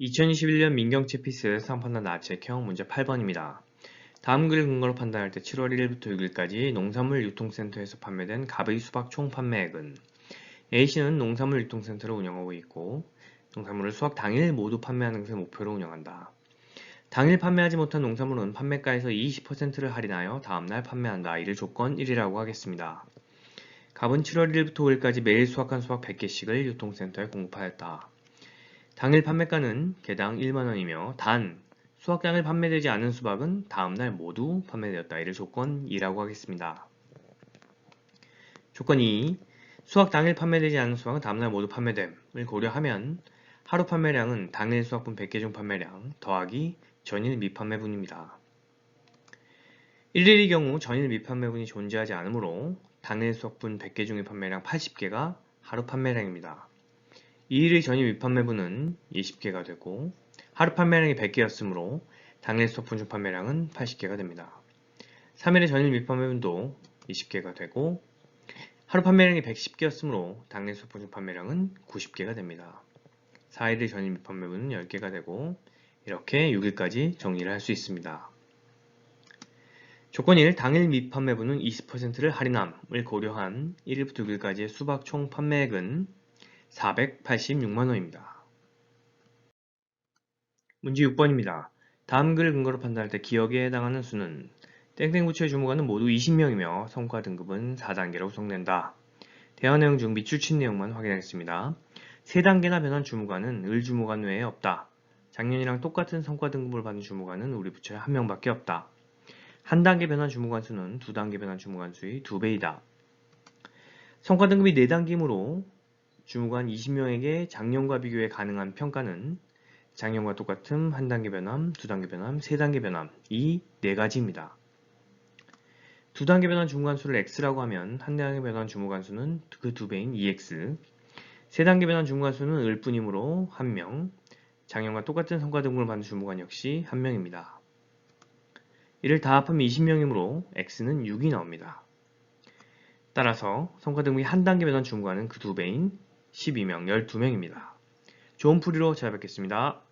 2021년 민경채 피스 상판단 나체형 문제 8번입니다. 다음 글을 근거로 판단할 때 7월 1일부터 6일까지 농산물 유통센터에서 판매된 갑의 수박 총 판매액은 A씨는 농산물 유통센터를 운영하고 있고 농산물을 수확 당일 모두 판매하는 것을 목표로 운영한다. 당일 판매하지 못한 농산물은 판매가에서 20%를 할인하여 다음날 판매한다. 이를 조건 1이라고 하겠습니다. 갑은 7월 1일부터 5일까지 매일 수확한 수확 100개씩을 유통센터에 공급하였다. 당일 판매가는 개당 1만원이며 단 수확장을 판매되지 않은 수박은 다음날 모두 판매되었다. 이를 조건 2라고 하겠습니다. 조건 2. 수확 당일 판매되지 않은 수박은 다음날 모두 판매됨을 고려하면 하루 판매량은 당일 수확분 100개 중 판매량 더하기 전일 미판매분입니다. 1일의 경우 전일 미판매분이 존재하지 않으므로 당일 수확분 100개 중의 판매량 80개가 하루 판매량입니다. 2일의 전일 미판매분은 20개가 되고 하루 판매량이 100개였으므로 당일 수확분 중 판매량은 80개가 됩니다. 3일의 전일 미판매분도 20개가 되고 하루 판매량이 110개였으므로 당일 수확분 중 판매량은 90개가 됩니다. 4일의 전일 미판매분은 10개가 되고 이렇게 6일까지 정리를 할 수 있습니다. 조건 1. 당일 미판매분은 20%를 할인함을 고려한 1일부터 6일까지의 수박 총 판매액은 486만원입니다. 문제 6번입니다. 다음 글을 근거로 판단할 때 기억에 해당하는 수는 땡땡 부처의 주무관은 모두 20명이며 성과 등급은 4단계로 구성된다. 대화 내용 중 밑줄 친 내용만 확인하겠습니다. 3단계나 변한 주무관은 을 주무관 외에 없다. 작년이랑 똑같은 성과 등급을 받은 주무관은 우리 부처에 한 명밖에 없다. 한 단계 변환 주무관 수는 두 단계 변환 주무관 수의 두 배이다. 성과 등급이 4단계이므로 주무관 20명에게 작년과 비교해 가능한 평가는 작년과 똑같음, 한 단계 변함, 두 단계 변함, 세 단계 변함 이 네 가지입니다. 두 단계 변환 주무관 수를 x라고 하면 한 단계 변환 주무관 수는 그 두 배인 2x 세 단계 변환 주무관 수는 을 뿐이므로 1명 작년과 똑같은 성과 등급을 받는 주무관 역시 1명입니다. 이를 다 합하면 20명이므로 x는 6이 나옵니다. 따라서 성과 등급이 한 단계 변환 주무관은 그 두 배인 12명, 12명입니다. 좋은 풀이로 찾아뵙겠습니다.